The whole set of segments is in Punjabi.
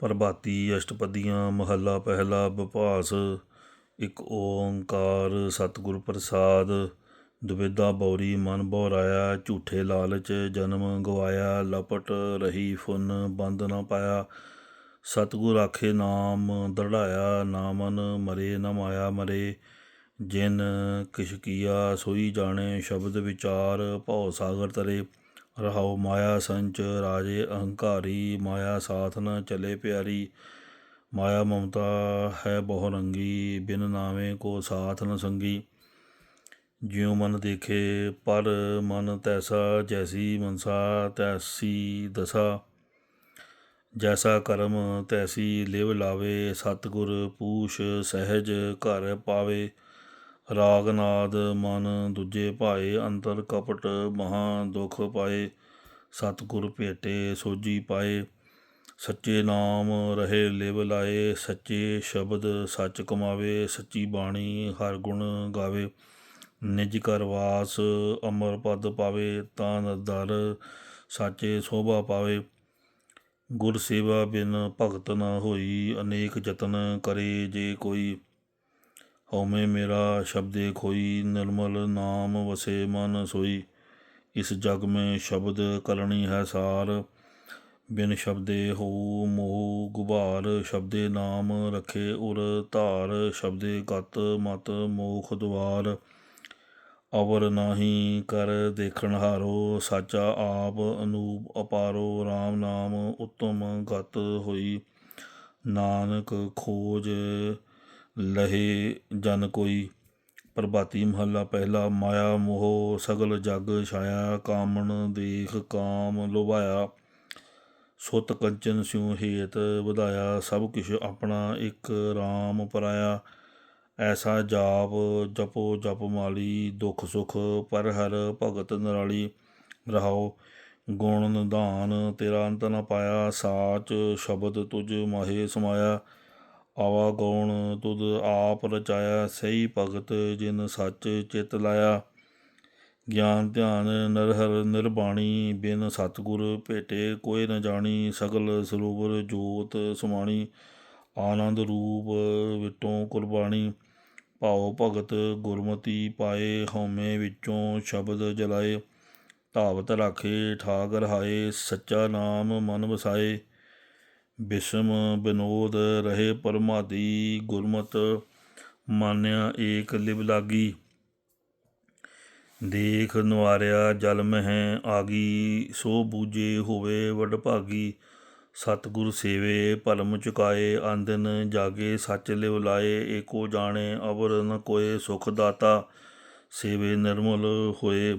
ਪ੍ਰਭਾਤੀ ਅਸ਼ਟਪਦੀਆਂ, ਮਹੱਲਾ ਪਹਿਲਾ ਵਿਭਾਸ ਇਕ ਓੰਕਾਰ ਸਤਿਗੁਰ ਪ੍ਰਸਾਦ ਦੁਬਿਧਾ ਬੌਰੀ ਮਨ ਬਉਰਾਇਆ ਝੂਠੇ ਲਾਲਚ ਜਨਮ ਗਵਾਇਆ, ਲਪਟ ਰਹੀ ਫੁਨ ਬੰਦ ਨਾ ਪਾਇਆ, ਸਤਿਗੁਰ ਆਖੇ ਨਾਮ ਦਰੜਾਇਆ ਨਾਮਨ ਮਰੇ ਨ ਮਾਇਆ ਮਰੇ, ਜਿਨ ਕਿਛ ਕੀਆ ਸੋਈ ਜਾਣੇ, ਸ਼ਬਦ ਵਿਚਾਰ ਭਉ ਸਾਗਰ ਤਰੇ ਰਹਾਉ ਮਾਇਆ ਸੰਚ ਰਾਜੇ ਅਹੰਕਾਰੀ, ਮਾਇਆ ਸਾਥ ਨ ਚਲੇ ਪਿਆਰੀ। ਮਾਇਆ ਮਮਤਾ ਹੈ ਬਹੁ ਰੰਗੀ, ਬਿਨ ਨਾਵੇਂ ਕੋ ਸਾਥ ਨ ਸੰਗੀ। ਜਿਉ ਮਨ ਦੇਖੇ, ਪਰ ਮਨ ਤੈਸਾ, ਜੈਸੀ ਮਨਸਾ ਤੈਸੀ ਦਸਾ। ਜੈਸਾ ਕਰਮ ਤੈਸੀ ਲਿਵ ਲਾਵੇ, ਸਤਿਗੁਰ ਪੂਛ ਸਹਿਜ ਘਰ ਪਾਵੇ। ਰਾਗ ਨਾਦ ਮਨ ਦੂਜੇ ਭਾਏ, ਅੰਤਰ ਕਪਟ ਮਹਾ ਦੁਖ ਪਾਏ, ਸਤਿਗੁਰ ਭੇਟੇ ਸੋਜੀ ਪਾਏ। ਸੱਚੇ ਨਾਮ ਰਹੇ ਲਿਵ ਲਾਏ, ਸੱਚੇ ਸ਼ਬਦ ਸੱਚ ਕਮਾਵੇ, ਸੱਚੀ ਬਾਣੀ ਹਰ ਗੁਣ ਗਾਵੇ। ਨਿਜ ਕਰ ਵਾਸ ਅਮਰ ਪਦ ਪਾਵੇ, ਤਾਂ ਦਰ ਸਾਚੇ ਸੋਭਾ ਪਾਵੇ। ਗੁਰ ਸੇਵਾ ਬਿਨ ਭਗਤ ਨਾ ਹੋਈ, ਅਨੇਕ ਯਤਨ ਕਰੇ ਜੇ ਕੋਈ। ਹਉਮੈ ਮੇਰਾ ਸ਼ਬਦੇ ਖੋਈ ਨਿਰਮਲ ਨਾਮ ਵਸੇ ਮਨ ਸੋਈ। ਇਸ ਜਗ ਮੈਂ ਸ਼ਬਦ ਕਲਣੀ ਹੈ ਸਾਰ। ਬਿਨ ਸ਼ਬਦੇ ਹੋ ਮੋਹ ਗੁਬਾਰ, ਸ਼ਬਦੇ ਨਾਮ ਰਖੇ ਉਰ ਧਾਰ, ਸ਼ਬਦੇ ਗਤ ਮਤ ਮੋਖ ਦੁਆਰ। ਅਵਰ ਨਾਹੀ ਕਰ ਦੇਖਣ ਹਾਰੋ, ਸਾਚਾ ਆਪ ਅਨੂਪ ਅਪਾਰੋ RAM ਨਾਮ ਉਤਮ ਗਤ ਹੋਈ। ਨਾਨਕ ਖੋਜ ਲਹੇ ਜਨ ਕੋਈ, ਪ੍ਰਭਾਤੀ ਮਹੱਲਾ ਪਹਿਲਾ ਮਾਇਆ ਮੋਹ, ਸਗਲ ਜਗ ਛਾਇਆ, ਕਾਮਣ ਦੇਖ ਕਾਮ ਲੋਭਾਇਆ। ਸੁਤ ਕੰਚਨ ਸਿਉ ਹੇਤ ਵਧਾਇਆ, ਸਭ ਕਿਛ ਆਪਣਾ ਇੱਕ RAM ਪਰਾਇਆ। ਐਸਾ ਜਾਪ ਜਪੋ ਜਪ ਮਾਲੀ, ਦੁਖ ਸੁਖ ਪਰ ਹਰ ਭਗਤ ਨਰਾਲੀ। ਰਹਾਓ, ਗੁਣ ਨਿਧਾਨ ਤੇਰਾ ਅੰਤ ਨ ਪਾਇਆ, ਸਾਚ ਸ਼ਬਦ ਤੁਝ ਮਾਹੇ ਸਮਾਇਆ। ਆਵਾ ਗਉਣ, ਤੁਧ ਆਪ ਰਚਾਇਆ ਸਹੀ ਭਗਤ ਜਿਨ ਸੱਚ ਚਿਤ ਲਾਇਆ। ਗਿਆਨ ਧਿਆਨ ਨਰਹਰ ਨਿਰਬਾਣੀ, ਬਿਨ ਸਤਗੁਰ ਭੇਟੇ ਕੋਈ ਨ ਜਾਣੀ। ਸਗਲ ਸਰੂਪਰ ਜੋਤ ਸੁਮਾਣੀ, ਆਨੰਦ ਰੂਪ ਵਿਟੋਂ ਕੁਰਬਾਨੀ ਭਾਉ ਭਗਤ ਗੁਰਮਤੀ ਪਾਏ, ਹਉਮੈ ਵਿੱਚੋਂ ਸ਼ਬਦ ਜਲਾਏ। ਧਾਵਤ ਰਾਖੇ ਠਾਕ ਰਹਾਏ ਸੱਚਾ ਨਾਮ ਮਨ ਵਸਾਏ। ਬਿਸਮ ਬਿਨੋਦ ਰਹੇ ਪਰਮਾਦੀ ਗੁਰਮਤ, ਮਾਨਿਆ ਏਕ ਲਿਵ ਲਾਗੀ। ਦੇਖ ਨਵਾਰਿਆ ਜਲ ਮਹਿ ਆਗੀ, ਸੋ ਬੂਜੇ ਹੋਵੇ ਵਡ ਭਾਗੀ। ਸਤਿਗੁਰ ਸੇਵੇ ਭਲਮ ਚੁਕਾਏ, ਆਂਦਨ ਜਾਗੇ ਸੱਚ ਲਿਵ ਲਾਏ, ਏਕੋ ਜਾਣੇ ਅਵਰ ਨ ਕੋਏ ਸੁਖ ਦਾਤਾ। ਸੇਵੇ ਨਿਰਮਲ ਹੋਏ।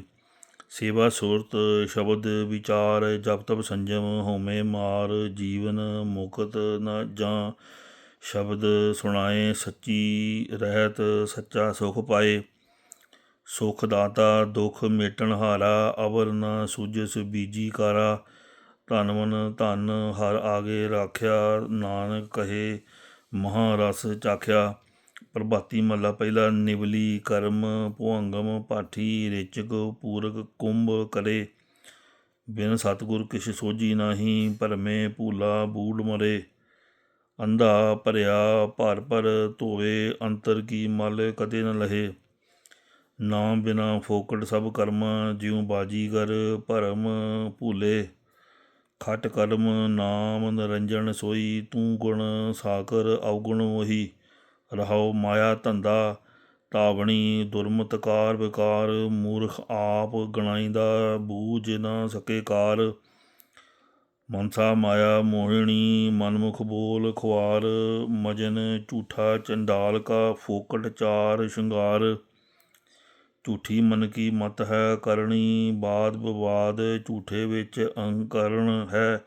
ਸੇਵਾ ਸੁਰਤ, ਸ਼ਬਦ ਵਿਚਾਰ, ਜਪ ਤਪ ਸੰਜਮ ਹੋਮੇ ਮਾਰ, ਜੀਵਨ ਮੁਕਤ ਨਾ ਜਾਂ, ਸ਼ਬਦ ਸੁਣਾਏ ਸੱਚੀ ਰਹਿਤ, ਸੱਚਾ ਸੁਖ ਪਾਏ। ਸੁਖ ਦਾਤਾ, ਦੁਖ ਮੇਟਣ ਹਾਰਾ, ਅਵਰ ਨ ਸੂਜਸ ਬੀਜੀ ਕਾਰਾ। ਧਨ ਮਨ ਧਨ ਹਰ ਆਗੇ ਰਾਖਿਆ, ਨਾਨਕ ਕਹੇ ਮਹਾ ਰਸ ਚਾਖਿਆ। ਪ੍ਰਭਾਤੀ ਮਹਲਾ ਪਹਿਲਾ ਨਿਵਲੀ, ਕਰਮ ਭੁਅੰਗਮ ਪਾਠੀ, ਰੇਚਕ, ਪੂਰਕ, ਕੁੰਭ, ਕਰੇ। ਬਿਨ ਸਤਗੁਰ ਕਿਛ ਸੋਜੀ ਨਾਹੀ, ਭਰਮੇ ਭੂਲਾ ਬੂੜ ਮਰੇ। ਅੰਧਾ ਭਰਿਆ ਭਰ ਭਰ ਧੋਵੇ, ਅੰਤਰ ਕੀ ਮਲ ਕਦੇ ਨ ਲਹੇ। ਨਾਮ ਬਿਨਾ ਫੋਕਟ ਸਭ ਕਰਮ, ਜਿਉ ਬਾਜੀਗਰ ਭਰਮ ਭੂਲੇ। ਖਟ ਕਰਮ ਨਾਮ ਨਰੰਜਨ ਸੋਈ, ਤੂੰ ਗੁਣ ਸਾਕਰ ਅਵਗੁਣ ਵਹੀ। ਰਹਾਉ ਮਾਇਆ ਧੰਦਾ ਤਾਵਣੀ ਦੁਰਮਤ ਕਾਰ ਵਿਕਾਰ, ਮੂਰਖ ਆਪ ਗਣਾਈਦਾ ਬੂਝ ਨਾ ਸਕੇ ਕਾਰ। ਮਨਸਾ ਮਾਇਆ ਮੋਹਿਣੀ, ਮਨਮੁਖ ਬੋਲ ਖੁਆਰ, ਮਜਨ ਝੂਠਾ ਚੰਡਾਲ ਕਾ ਫੋਕਟ ਚਾਰ ਸ਼ਿੰਗਾਰ। ਝੂਠੀ ਮਨ ਕੀ ਮਤ ਹੈ ਕਰਨੀ ਬਾਦ ਵਿਵਾਦ ਝੂਠੇ ਵਿੱਚ ਅਹੰਕਰਨ ਹੈ।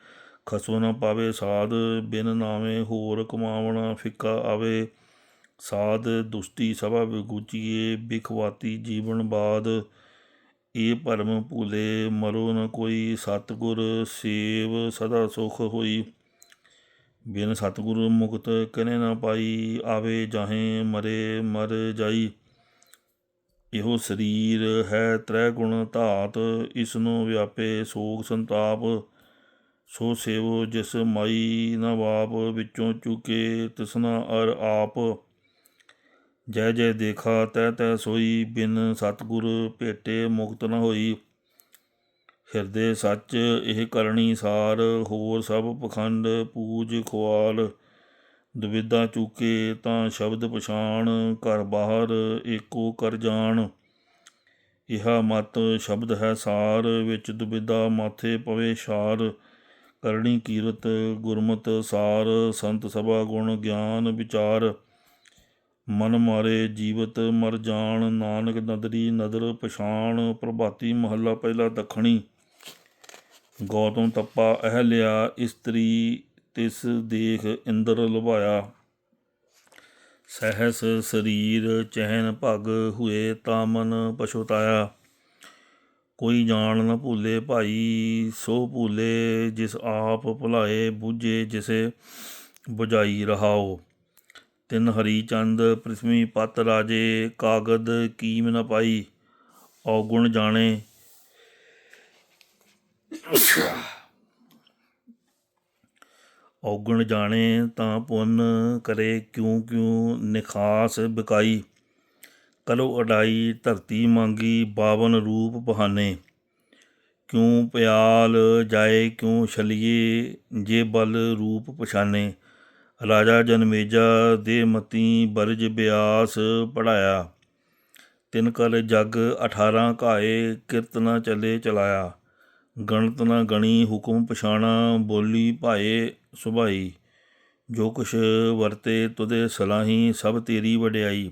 ਖਸੋ ਨ ਪਾਵੇ ਸਾਧ, ਬਿਨ ਨਾਵੇਂ ਹੋਰ ਕਮਾਵਣਾ ਫਿੱਕਾ ਆਵੇ। ਸਾਧ ਦੁਸਤੀ ਸਭਾ ਵਿਗੂਚੀਏ, ਬਿਖਵਾਤੀ ਜੀਵਨ ਬਾਦ। ਇਹ ਭਰਮ ਭੂਲੇ, ਮਰੋ ਨ ਕੋਈ ਸਤਗੁਰ ਸੇਵ, ਸਦਾ ਸੁਖ ਹੋਈ। ਬਿਨ ਸਤਗੁਰ ਮੁਕਤ ਕਨੇ ਨਾ ਪਾਈ, ਆਵੇ ਜਾਹੇ ਮਰੇ ਮਰ ਜਾਈ। ਇਹੋ ਸਰੀਰ ਹੈ ਤ੍ਰੈ ਗੁਣ ਧਾਤ ਇਸ ਨੂੰ ਵਿਆਪੇ ਸੋਗ ਸੰਤਾਪ। ਸੋ ਸੇਵੋ ਜਿਸ ਮਾਈ ਨਾ ਬਾਪ ਵਿੱਚੋਂ ਚੁਕੇ ਤਿਸਨਾ ਅਰ ਆਪ। ਜੈ ਜੈ ਦੇਖਾ, ਤੈ ਤੈ ਸੋਈ, ਬਿਨ ਸਤਗੁਰ ਭੇਟੇ ਮੁਕਤ ਨ ਹੋਈ। ਹਿਰਦੇ ਸੱਚ ਇਹ ਕਰਨੀ ਸਾਰ, ਹੋਰ ਸਭ ਪਖੰਡ ਪੂਜ ਖੁਆਲ। ਦੁਵਿਧਾ ਚੁਕੇ ਤਾਂ ਸ਼ਬਦ ਪਛਾਣ, ਘਰ ਬਾਹਰ ਏਕੋ ਕਰ ਜਾਣ। ਇਹਾ ਮਤ ਸ਼ਬਦ ਹੈ ਸਾਰ, ਵਿੱਚ ਦੁਬਿਧਾ ਮਾਥੇ ਪਵੇ ਸ਼ਾਰ। ਕਰਨੀ ਕੀਰਤ ਗੁਰਮਤ ਸਾਰ, ਸੰਤ ਸਭਾ ਗੁਣ ਗਿਆਨ ਵਿਚਾਰ। ਮਨ ਮਾਰੇ ਜੀਵਤ ਮਰ ਜਾਣ, ਨਾਨਕ ਨਦਰੀ ਨਦਰ ਪਛਾਣ, ਪ੍ਰਭਾਤੀ ਮਹੱਲਾ ਪਹਿਲਾ ਦੱਖਣੀ। ਗੌਤਮ ਤੱਪਾ ਅਹਲਿਆ ਇਸਤਰੀ ਤਿਸ ਦੇਖ ਇੰਦਰ ਲੁਭਾਇਆ। ਸਹਿਸ ਸਰੀਰ ਚਹਿਨ ਭਗ ਹੁਏ ਤਾਮਨ ਪਛੁਤਾਇਆ। ਕੋਈ ਜਾਣ ਨਾ ਭੂਲੇ ਭਾਈ, ਸੋ ਭੂਲੇ ਜਿਸ ਆਪ ਭੁਲਾਏ, ਬੂਝੇ ਜਿਸੇ 부ਝਾਈ ਰਹਾਓ। ਤਿਨ ਹਰੀ ਚੰਦ, ਪ੍ਰਿਥਵੀ ਪਤ ਰਾਜੇ, ਕਾਗਦ ਕੀਮ ਨ ਪਾਈ, ਔਗੁਣ ਜਾਣੇ। ਔਗਣ ਜਾਣੇ ਤਾਂ ਪੁੰਨ ਕਰੇ ਕਿਉ ਕਿਉ ਨਿਖਾਸ ਬਿਕਾਈ। ਕਲੋ ਅਡਾਈ, ਧਰਤੀ ਮੰਗੀ ਬਾਵਨ ਰੂਪ ਬਹਾਨੇ। ਕਿਉ ਪਿਆਲ ਜਾਏ, ਕਿਉ ਛਲੀਏ, ਜੇ ਬਲ ਰੂਪ ਪਛਾਨੇ। ਰਾਜਾ ਜਨਮੇਜਾ ਦੇ ਮਤੀ ਬਰਜ ਬਿਆਸ ਪੜਾਇਆ ਤਿਨ ਕਲ ਜਗ 18 ਘਾਏ ਕੀਰਤਨਾ ਚਲੇ ਚਲਾਇਆ। ਗਣਤ ਨਾ ਗਣੀ ਹੁਕਮ ਪਛਾਣਾ ਬੋਲੀ ਭਾਏ ਸੁਭਾਈ। ਜੋ ਕੁਛ ਵਰਤੇ ਤੁਦੇ ਸਲਾਹੀ ਸਭ ਤੇਰੀ ਵਡਿਆਈ।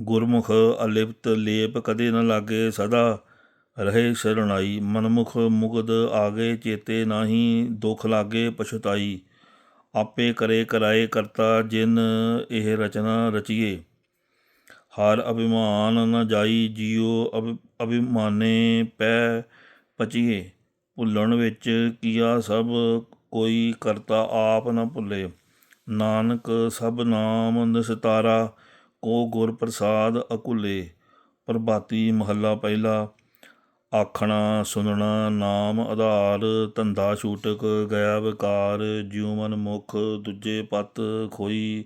ਗੁਰਮੁਖ ਅਲਿਪਤ ਲੇਪ ਕਦੇ ਨਾ ਲਾਗੇ ਸਦਾ। ਰਹੇ ਸਰਣਾਈ ਮਨਮੁਖ ਮੁਗਦ ਆਗੇ ਚੇਤੇ ਨਾਹੀ ਦੁਖ ਲਾਗੇ ਪਛਤਾਈ। ਆਪੇ ਕਰੇ ਕਰਾਏ ਕਰਤਾ ਜਿਨ ਇਹ ਰਚਨਾ ਰਚੀਏ। ਹਰ ਅਭਿਮਾਨ ਨ ਜਾਈ ਜਿਉ ਅਭਿ- ਅਭਿਮਾਨੇ ਪੈ ਪਚੀਏ। ਭੁੱਲਣ ਵਿੱਚ ਕੀਆ ਸਭ ਕੋਈ ਕਰਤਾ ਆਪ ਨ ਭੁੱਲੇ। ਨਾਨਕ ਸਭ ਨਾਮ ਨਿਸਤਾਰਾ, ਕੋ ਗੁਰ ਪ੍ਰਸਾਦ ਅਕੁਲੇ। ਪ੍ਰਭਾਤੀ ਮਹੱਲਾ ਪਹਿਲਾ ਆਖਣਾ, ਸੁਣਨਾ, ਨਾਮ ਆਧਾਰ, ਧੰਦਾ ਛੂਟਕ ਗਿਆ ਵਿਕਾਰ ਜਿਉ ਮਨ ਮੁਖ, ਦੂਜੇ ਪਤ, ਖੋਈ,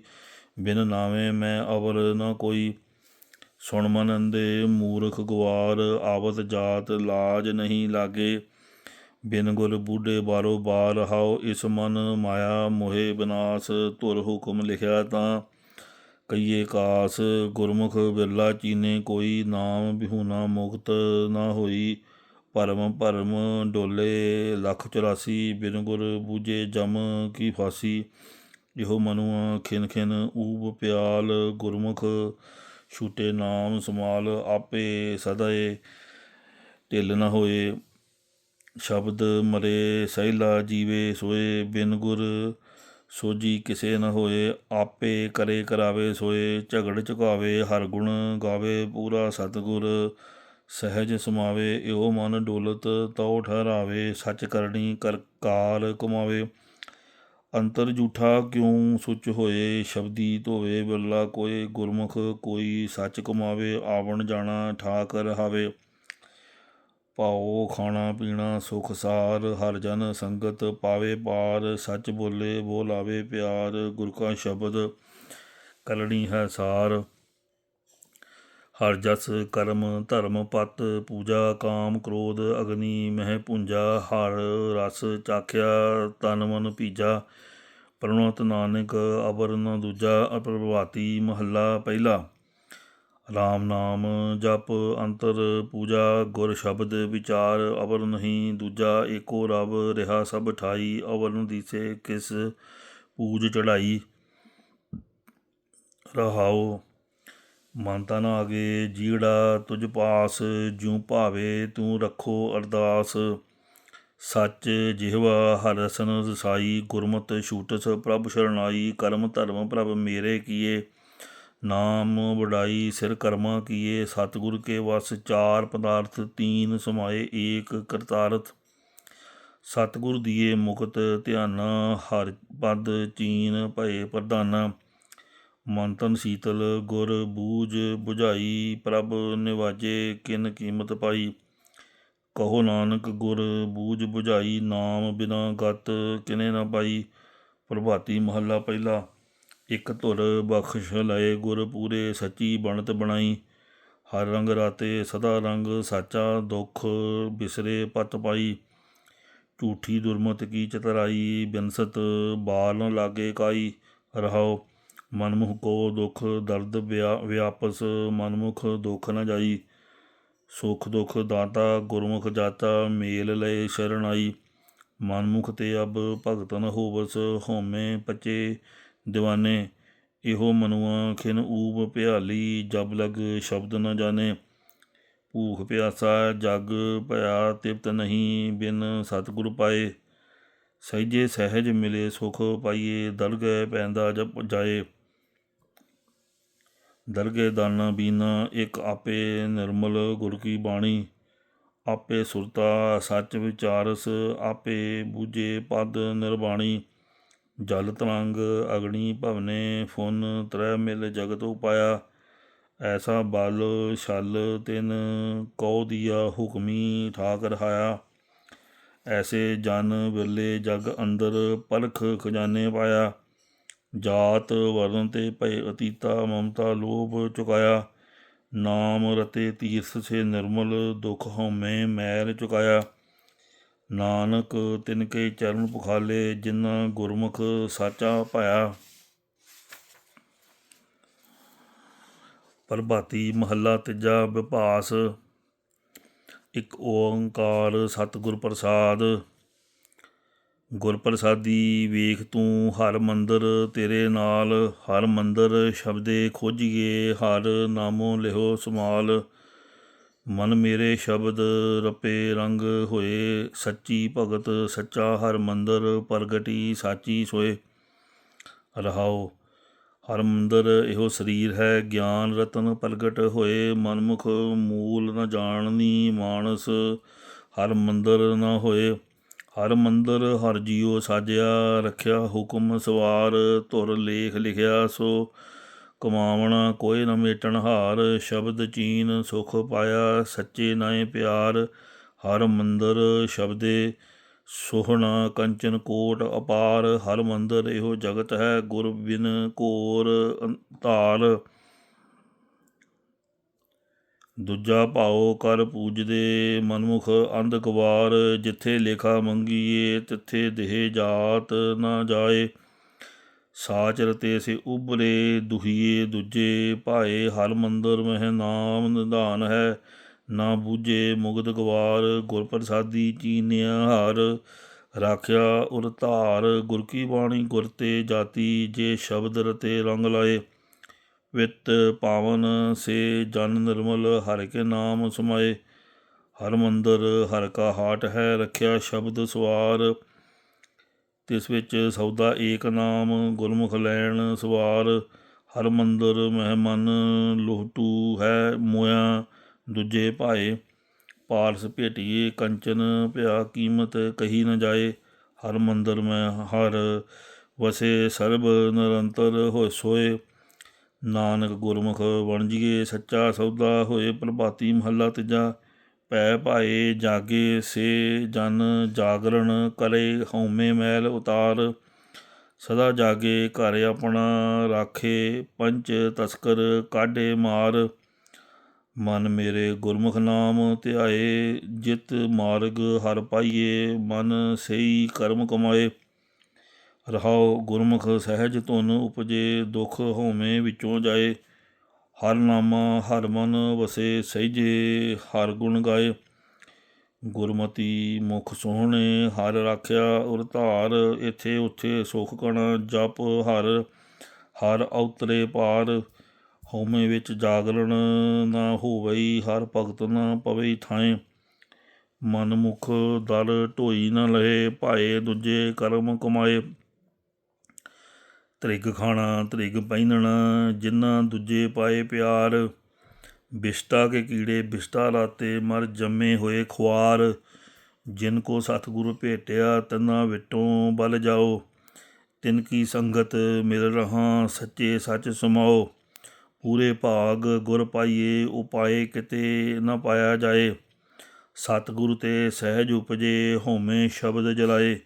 ਬਿਨ ਨਾਵੇਂ ਮੈਂ ਅਵਰ ਨਾ ਕੋਈ। ਸੁਣ ਮਨ ਅੰਦੇ ਮੂਰਖ ਗਵਾਰ ਆਵਤ ਜਾਤ, ਲਾਜ ਨਹੀਂ ਲਾਗੇ। ਬਿਨ ਗੁਰ ਬੂਢੇ ਬਾਰੋ ਬਾਰ ਹਾਓ ਇਸ ਮਨ ਮਾਇਆ ਮੋਹਿ ਬਿਨਾਸ਼ ਤੁਰ ਹੁਕਮ ਲਿਖਿਆ ਤਾਂ ਕਈਏ ਕਾਸ, ਗੁਰਮੁਖ ਬਿਰਲਾ ਚੀਨੇ, ਕੋਈ ਨਾਮ ਬਿਹੂਨਾ ਮੁਕਤ ਨਾ ਹੋਈ। ਭਰਮ ਭਰਮ ਡੋਲੇ, ਲੱਖ 84 ਬਿਨ ਗੁਰ ਬੂਝੇ ਜਮ ਕੀ ਫਾਸੀ। ਇਹੋ ਮਨੁਆ ਖਿਨ ਖਿਨ ਊਬ ਪਿਆਲ, ਗੁਰਮੁਖ ਛੂਟੇ ਨਾਮ ਸਮਾਲ ਆਪੇ ਸਦਾਏ, ਢਿੱਲ ਨਾ ਹੋਏ। ਸ਼ਬਦ ਮਰੇ ਸਹਿਲਾ ਜੀਵੇ ਸੋਏ, ਬਿਨ ਗੁਰ ਸੋਜੀ ਕਿਸੇ ਨ ਹੋਏ, ਆਪੇ ਕਰੇ ਕਰਾਵੇ ਸੋਏ, ਝਗੜ ਝੁਕਾਵੇ ਹਰ ਗੁਣ ਗਾਵੇ ਪੂਰਾ ਸਤਿਗੁਰ। ਸਹਿਜ ਸਮਾਵੇ, ਇਹੋ ਮਨ ਡੋਲਤ ਤਉ ਠਹਿਰਾਵੇ, ਸੱਚ ਕਰਨੀ ਕਰ ਕਾਲ ਕਮਾਵੇ। ਅੰਤਰ ਜੂਠਾ ਕਿਉ ਸੁਚ ਹੋਏ, ਸ਼ਬਦੀ ਧੋਵੇ ਬਿਰਲਾ ਕੋਈ ਗੁਰਮੁਖ, ਕੋਈ ਸੱਚ ਕਮਾਵੇ, ਆਵਣ ਜਾਣਾ ਠਾ ਕਰ ਹਾਵੇ। ਪਾਓ ਖਾਣਾ ਪੀਣਾ ਸੁਖ ਸਾਰ, ਹਰ ਜਨ ਸੰਗਤ ਪਾਵੇ ਪਾਰ, ਸੱਚ ਬੋਲੇ ਬੋਲਾਵੇ ਪਿਆਰ, ਗੁਰ ਕਾ ਸ਼ਬਦ ਕਲਣੀ ਹੈ ਸਾਰ। ਹਰ ਜਸ ਕਰਮ ਧਰਮ ਪਤ, ਪੂਜਾ ਕਾਮ ਕ੍ਰੋਧ ਅਗਨੀ ਮਹਿ ਪੁੰਜਾ, ਹਰ ਰਸ ਚਾਖਿਆ ਤਨ ਮਨ ਪੀਜਾ ਪ੍ਰਣਵਤ ਨਾਨਕ ਅਵਰ ਨ ਦੂਜਾ, ਅਪਰਭਾਤੀ ਮਹੱਲਾ ਪਹਿਲਾ। ਰਾਮ ਨਾਮ ਜਪ ਅੰਤਰ ਪੂਜਾ, ਗੁਰ ਸ਼ਬਦ ਵਿਚਾਰ ਅਵਰ ਨਹੀਂ ਦੂਜਾ, ਏਕੋ ਰਬ ਰਿਹਾ ਸਭ ਠਾਈ ਅਵਰ ਨੂੰ ਦੀਸੇ ਕਿਸ ਪੂਜ ਚੜਾਈ ਰਹਾਉ ਮਨ ਤਨ ਆਗੇ, ਜੀੜਾ ਤੁਝ ਪਾਸ, ਜਿਉ ਭਾਵੇ ਤੂੰ ਰੱਖੋ ਅਰਦਾਸ। ਸੱਚ ਜਿਹਵਾ ਹਰਸਨ ਰਸਾਈ, ਗੁਰਮਤਿ ਛੂਟਸ ਪ੍ਰਭ ਸ਼ਰਨਾਈ, ਕਰਮ ਧਰਮ ਪ੍ਰਭ ਮੇਰੇ ਕੀਏ। ਨਾਮ ਵਡਾਈ ਸਿਰ ਕਰਮਾ ਕੀਏ, ਸਤਿਗੁਰ ਕੇ ਵਸ ਚਾਰ ਪਦਾਰਥ ਤੀਨ ਸਮਾਏ ਏਕ ਕਰਤਾਰਥ। ਸਤਿਗੁਰ ਦੀਏ ਮੁਕਤ ਧਿਆਨਾ, ਹਰ ਪਦ ਚੀਨ ਭਏ ਪ੍ਰਧਾਨਾ। ਮੰਤਨ ਸੀਤਲ, ਗੁਰ ਬੂਝ 부ਝਾਈ ਪ੍ਰਭ ਨਿਵਾਜੇ ਕਿਨ ਕੀਮਤ ਪਾਈ। ਕਹੋ ਨਾਨਕ, ਗੁਰ ਬੂਝ 부ਝਾਈ ਨਾਮ ਬਿਨਾ ਗਤ ਕਿਨੇ ਨਾ ਪਾਈ। ਪ੍ਰਭਾਤੀ ਮਹੱਲਾ ਪਹਿਲਾ। ਇਕ ਧੁਰ ਬਖਸ਼ ਲਏ ਗੁਰ ਪੂਰੇ, ਸੱਚੀ ਬਣਤ ਬਣਾਈ। ਹਰ ਰੰਗ ਰਾਤੇ ਸਦਾ ਰੰਗ, ਸਾਚਾ ਦੁੱਖ ਬਿਸਰੇ ਪਤ ਪਾਈ। ਝੂਠੀ ਦੁਰਮਤ ਕੀ ਚਤਰਾਈ, ਬਿਨਸਤ ਬਾਲ ਲਾਗੇ ਕਾਈ। ਰਹਾਓ, ਮਨਮੁਖ ਕੋ ਦੁਖ ਦਰਦ ਵਿਆ- ਵਿਆਪਸ ਮਨਮੁਖ ਦੁਖ ਨ ਜਾਈ। ਸੁਖ ਦੁਖ ਦਾਤਾ ਗੁਰਮੁਖ ਜਾਤਾ, ਮੇਲ ਲਏ ਸ਼ਰਨ ਆਈ ਮਨਮੁਖ ਤੇ ਅਬ ਭਗਤ ਹੋਵਸ ਹੋਮੇ ਪਚੇ। ਦੀਵਾਨੇ, ਇਹੋ ਮਨੁਆ ਖਿਨ ਊਬ ਭਿਆਲੀ, ਜਬ ਲਗ ਸ਼ਬਦ ਨ ਜਾਣੇ। ਭੂਖ ਪਿਆਸਾ ਜਗ ਭਇਆ ਤਿਪਤ ਨਹੀਂ, ਬਿਨ ਸਤਿਗੁਰ ਪਾਏ। ਸਹਿਜੇ ਸਹਿਜ ਮਿਲੇ, ਸੁਖ ਪਾਈਏ ਦਰਗਹਿ ਪੈਂਦਾ ਜਪ ਜਾਏ। ਦਰਗਹਿ ਦਾਨਾ ਬੀਨਾ, ਇੱਕ ਆਪੇ ਨਿਰਮਲ ਗੁਰ ਕੀ ਬਾਣੀ। ਆਪੇ ਸੁਰਤਾ, ਸੱਚ ਵਿਚਾਰਸ, ਆਪੇ ਬੂਝੇ ਪਦ ਨਿਰਬਾਣੀ। ਜਲ ਤਰੰਗ ਅਗਣੀ ਭਵਨੇ, ਫੁਨ ਤ੍ਰੈ ਮਿਲ ਜਗਤ ਉਪਾਇਆ। ਐਸਾ ਬਲ, ਛਲ, ਤਿਨ, ਕਉ ਦੀਆ ਹੁਕਮੀ ਠਾਕ ਰਹਾਇਆ ਐਸੇ ਜਨ ਵਿਰਲੇ ਜਗ ਅੰਦਰ ਪਲਖ ਖਜ਼ਾਨੇ ਪਾਇਆ। ਜਾਤ ਵਰਨ ਤੇ ਭਏ ਅਤੀਤਾ, ਮਮਤਾ ਲੋਭ ਚੁਕਾਇਆ। ਨਾਮ ਰਤੇ ਤੀਰਥ ਸੇ ਨਿਰਮਲ, ਦੁਖ ਹਉਮੈ ਮੈਲ ਚੁਕਾਇਆ। ਨਾਨਕ ਤਿਨ ਕੇ ਚਰਨ ਪੁਖਾਲੇ, ਜਿਨ੍ਹਾਂ ਗੁਰਮੁਖ ਸਾਚਾ ਭਾਇਆ। ਪ੍ਰਭਾਤੀ ਮਹੱਲਾ ਤੀਜਾ ਵਿਭਾਸ ਇੱਕ ਓੰਕਾਰ ਸਤਿਗੁਰ ਪ੍ਰਸਾਦ। ਗੁਰ ਪ੍ਰਸਾਦੀ ਵੇਖ ਤੂੰ ਹਰ ਮੰਦਰ ਤੇਰੇ ਨਾਲ। ਹਰ ਮੰਦਰ ਸ਼ਬਦੇ ਖੋਜੀਏ, ਹਰ ਨਾਮੋ ਲਿਹੋ ਸਮਾਲ। ਮਨ ਮੇਰੇ ਸ਼ਬਦ ਰਪੇ ਰੰਗ ਹੋਏ, ਸੱਚੀ ਭਗਤ ਸੱਚਾ ਹਰ ਮੰਦਰ ਪ੍ਰਗਟੀ ਸਾਚੀ ਸੋਏ। ਰਹਾਓ, ਹਰ ਮੰਦਰ ਇਹੋ ਸਰੀਰ ਹੈ, ਗਿਆਨ ਰਤਨ ਪ੍ਰਗਟ ਹੋਏ। ਮਨਮੁਖ ਮੂਲ ਨ ਜਾਣਨੀ ਮਾਨਸ, ਹਰ ਮੰਦਰ ਨ ਹੋਏ। ਹਰ ਮੰਦਰ ਹਰ ਜੀਉ ਸਾਜਿਆ, ਰੱਖਿਆ ਹੁਕਮ ਸਵਾਰ, ਧੁਰ ਲੇਖ ਲਿਖਿਆ ਸੋ ਕਮਾਵਣਾ ਕੋਈ ਨ ਮੇਟਣ ਹਾਰ, ਸ਼ਬਦ ਚੀਨ ਸੁਖ ਪਾਇਆ ਸੱਚੇ ਨਾਏ ਪਿਆਰ, ਹਰ ਮੰਦਰ ਸ਼ਬਦੇ ਸੋਹਣਾ ਕੰਚਨ ਕੋਟ ਅਪਾਰ, ਹਰ ਮੰਦਰ ਇਹੋ ਜਗਤ ਹੈ ਗੁਰ ਬਿਨ ਘੋਰ ਧਾਰ ਦੂਜਾ ਭਾਉ ਕਰ ਪੂਜਦੇ ਮਨਮੁਖ ਅੰਧ ਜਿੱਥੇ ਲੇਖਾ ਮੰਗੀਏ ਤਿੱਥੇ ਦੇਹ ਜਾਤ ਨਾ ਜਾਏ। ਸਾਚ ਰਤੇ ਸੇ ਉਬਰੇ ਦੁਹੀਏ ਦੂਜੇ ਭਾਏ, ਹਰ ਮੰਦਰ ਮਹਿ ਨਾਮ ਨਿਧਾਨ ਹੈ। ਨਾ ਬੂਝੇ ਮੁਗਦ ਗਵਾਰ ਗੁਰ ਪ੍ਰਸਾਦੀ ਚੀਨਿਆ ਹਰ। ਰਾਖਿਆ ਉਰ ਧਾਰ, ਗੁਰ ਕੀ ਬਾਣੀ ਗੁਰ ਤੇ ਜਾਤੀ, ਜੇ ਸ਼ਬਦ ਰਤੇ ਰੰਗ ਲਾਏ। ਵਿਤ ਪਾਵਨ ਸੇ ਜਨ ਨਿਰਮਲ, ਹਰ ਕੇ ਨਾਮ ਸਮਾਏ। ਹਰ ਮੰਦਰ ਹਰ ਕਾ ਹਾਟ ਹੈ, ਰੱਖਿਆ ਸ਼ਬਦ ਸਵਾਰ। ਇਸ ਵਿੱਚ ਸੌਦਾ ਏਕ ਨਾਮ ਗੁਰਮੁਖ ਲੈਣ, ਸਵਾਰ, ਹਰ ਮੰਦਰ ਮਹਿਮਨ ਲੋਹਟੂ ਹੈ ਮੋਇਆ, ਦੂਜੇ ਭਾਏ, ਪਾਰਸ ਭੇਟੀਏ, ਕੰਚਨ ਭਿਆ ਕੀਮਤ ਕਹੀ ਨ ਜਾਏ, ਹਰ ਮੰਦਰ ਮੈਂ ਹਰ ਵਸੇ, ਸਰਬ ਨਿਰੰਤਰ ਹੋਇ ਸੋਏ। ਨਾਨਕ ਗੁਰਮੁਖ ਬਣਜੀਏ ਸੱਚਾ ਸੌਦਾ ਹੋਏ ਪ੍ਰਭਾਤੀ ਮਹੱਲਾ ਤੀਜਾ ਪੈ ਭਾਏ ਜਾਗੇ ਸੇ ਜਨ ਜਾਗਰਣ ਕਰੇ ਹਉਮੈ ਮੈਲ ਉਤਾਰ। ਸਦਾ ਜਾਗੇ ਘਰ ਆਪਣਾ ਰਾਖੇ, ਪੰਚ ਤਸਕਰ ਕਾਢੇ ਮਾਰ। ਮਨ ਮੇਰੇ ਗੁਰਮੁਖ ਨਾਮ ਧਿਆਏ, ਜਿਤ ਮਾਰਗ ਹਰ ਪਾਈਏ, ਮਨ ਸਹੀ ਕਰਮ ਕਮਾਏ। ਰਹਾਉ ਗੁਰਮੁਖ ਸਹਿਜ ਧੁਨ ਉਪਜੇ, ਦੁਖ ਹਉਮੈ ਵਿੱਚੋਂ ਜਾਏ। ਹਰ ਨਾਮਾ, ਹਰ ਮਨ ਵਸੇ ਸਹਿਜੇ, ਹਰ ਗੁਣ ਗਾਏ। ਗੁਰਮਤੀ ਮੁਖ ਸੋਹਣੇ, ਹਰ ਰਾਖਿਆ ਉਰ ਧਾਰ ਇਥੇ ਉਥੇ ਸੁਖ ਕਣ ਜਪ ਹਰ ਹਰ ਔਤਰੇ ਪਾਰ। ਹਉਮੈ ਵਿੱਚ ਜਾਗਰਣ ਨਾ ਹੋਵਈ, ਹਰ ਭਗਤ ਨਾ ਪਵਈ ਥਾਏ। ਮਨ ਮੁਖ ਦਰ ਢੋਈ ਨਾ ਲਏ ਭਾਏ ਦੂਜੇ ਕਰਮ ਕਮਾਏ। ਤ੍ਰਿਗ ਖਾਣਾ, ਤ੍ਰਿਗ ਪਹਿਨਣਾ ਜਿਨ੍ਹਾਂ ਦੂਜੇ ਪਾਏ ਪਿਆਰ। ਬਿਸ਼ਟਾ ਕੇ ਕੀੜੇ, ਬਿਸ਼ਟਾ ਰਾਤੇ ਮਰ ਜੰਮੇ ਹੋਏ ਖੁਆਰ। ਜਿਨ ਕੋ ਸਤਿਗੁਰੂ ਭੇਟਿਆ, ਤਨਾ ਵਿਟੋਂ ਬਲ ਜਾਓ। ਤਿਨ ਕੀ ਸੰਗਤ ਮਿਲ ਰਹਾ, ਸੱਚੇ ਸੱਚ ਸਮਾਓ। ਪੂਰੇ ਭਾਗ ਗੁਰ ਪਾਈਏ, ਉਪਾਏ ਕਿਤੇ ਨਾ ਪਾਇਆ ਜਾਏ। ਸਤਿਗੁਰੂ ਤੇ ਸਹਿਜ ਉਪਜੇ, ਹਉਮੈ ਸ਼ਬਦ ਜਲਾਏ।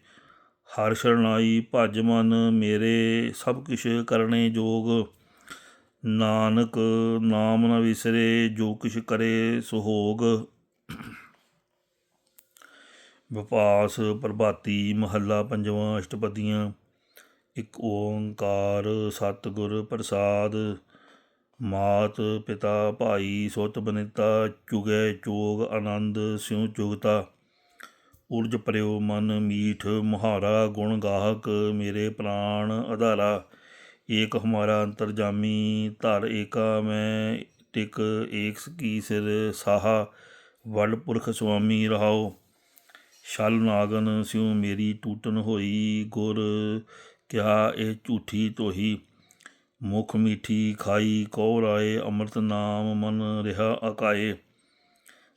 ਹਰ ਸ਼ਰਨਾਈ ਭਜ ਮਨ ਮੇਰੇ, ਸਭ ਕਿਛ ਕਰਨੇ ਜੋਗ। ਨਾਨਕ ਨਾਮ ਨ ਵਿਸਰੇ, ਜੋ ਕਿਛ ਕਰੇ ਸੁਹੋਗ। ਵਿਪਾਸ ਪ੍ਰਭਾਤੀ ਮਹੱਲਾ ਪੰਜਵਾਂ ਅਸ਼ਟਪਦੀਆਂ। ਇੱਕ ਓੰਕਾਰ ਸਤਿਗੁਰ ਪ੍ਰਸਾਦ। ਮਾਤ ਪਿਤਾ ਭਾਈ ਸੁਤ ਬਨਿਤਾ, ਚੁਗੈ ਚੋਗ ਆਨੰਦ ਸਿਉ ਚੁਗਤਾ। ਉਰਜ ਪਰਿਓ ਮਨ ਮੀਠ, ਮੁਹਾਰਾ ਗੁਣ ਗਾਹਕ ਮੇਰੇ ਪ੍ਰਾਣ ਆਧਾਰਾ ਏਕ ਹਮਾਰਾ ਅੰਤਰਜਾਮੀ ਧਰ ਏਕਾ ਮੈਂ ਟਿਕ ਏਕ ਕੀ ਸਿਰ ਸਾਹਾ। ਵਡ ਪੁਰਖ ਸੁਆਮੀ ਰਹਾਓ, ਛਲ ਨਾਗਨ ਸਿਉ ਮੇਰੀ ਟੂਟਨ ਹੋਈ ਗੁਰ। ਕਿਆ ਇਹ ਝੂਠੀ ਤੋਹੀ, ਮੁਖ ਮੀਠੀ ਖਾਈ ਕਉ ਰਾਏ ਅੰਮ੍ਰਿਤ ਨਾਮ ਮਨ ਰਿਹਾ ਅਕਾਏ।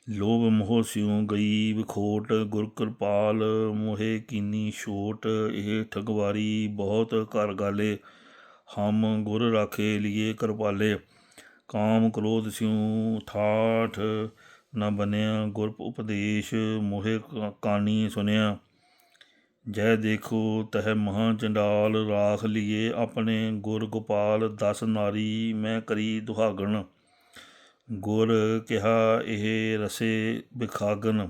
ਲੋਭ ਮੋਹ ਸਿਉ ਗਈ ਵਿਖੋਟ ਗੁਰ ਕਿਰਪਾਲ ਮੋਹਿ ਕੀਨੀ ਛੋਟ, ਇਹ ਠਗਵਾਰੀ ਬਹੁਤ ਘਰ ਗਾਲੇ, ਹਮ ਗੁਰ ਰਾਖੇ ਲਿਏ ਕਿਰਪਾਲੇ। ਕਾਮ ਕ੍ਰੋਧ ਸਿਉ ਠਾਠ ਨ ਬਨਿਆ ਗੁਰ ਉਪਦੇਸ਼ ਮੋਹਿ ਕਾ- ਕਾਣੀ ਸੁਨਿਆ। ਜੈ ਦੇਖੋ ਤਹ ਮਹਾ ਚੰਡਾਲ, ਰਾਖ ਲਿਏ ਆਪਣੇ ਗੁਰ ਗੋਪਾਲ, ਦਸ ਨਾਰੀ ਮੈਂ ਕਰੀ ਦੁਹਾਗਣ। ਗੁਰ ਕਿਹਾ ਇਹ ਰਸੇ ਬਿਖਾਗਨ,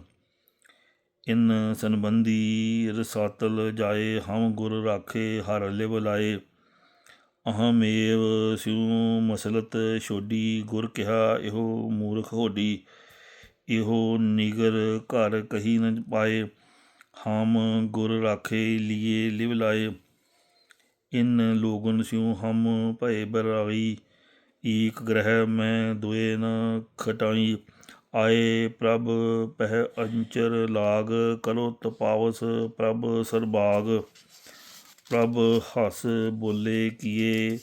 ਇਨ ਸੰਬੰਧੀ ਰਸਾਤਲ ਜਾਏ, ਹਮ ਗੁਰ ਰਾਖੇ ਹਰ ਲਿਵ ਲਾਏ। ਅਹਮੇਵ ਸਿਉ ਮਸਲਤ ਛੋਡੀ, ਗੁਰ ਕਿਹਾ ਇਹੋ ਮੂਰਖ ਹੋਡੀ, ਇਹੋ ਨਿਗਰ ਘਰ ਕਹੀ ਨ ਪਾਏ। ਹਮ ਗੁਰ ਰਾਖੇ ਲਿਏ ਲਿਵ ਲਾਏ। ਇਨ ਲੋਗਨ ਸਿਉ ਹਮ ਭਏ ਬਰਾਈ ਏਕ ਗ੍ਰਹਿ ਮੈਂ ਦੁਏ ਨ ਖਟਾਈ। ਆਏ ਪ੍ਰਭ ਪਹਿ ਅੰਚਰ ਲਾਗ, ਕਰੋ ਤਪਾਵਸ ਪ੍ਰਭ ਸਰਬਾਗ। ਪ੍ਰਭ ਹਸ ਬੋਲੇ ਕੀਏ,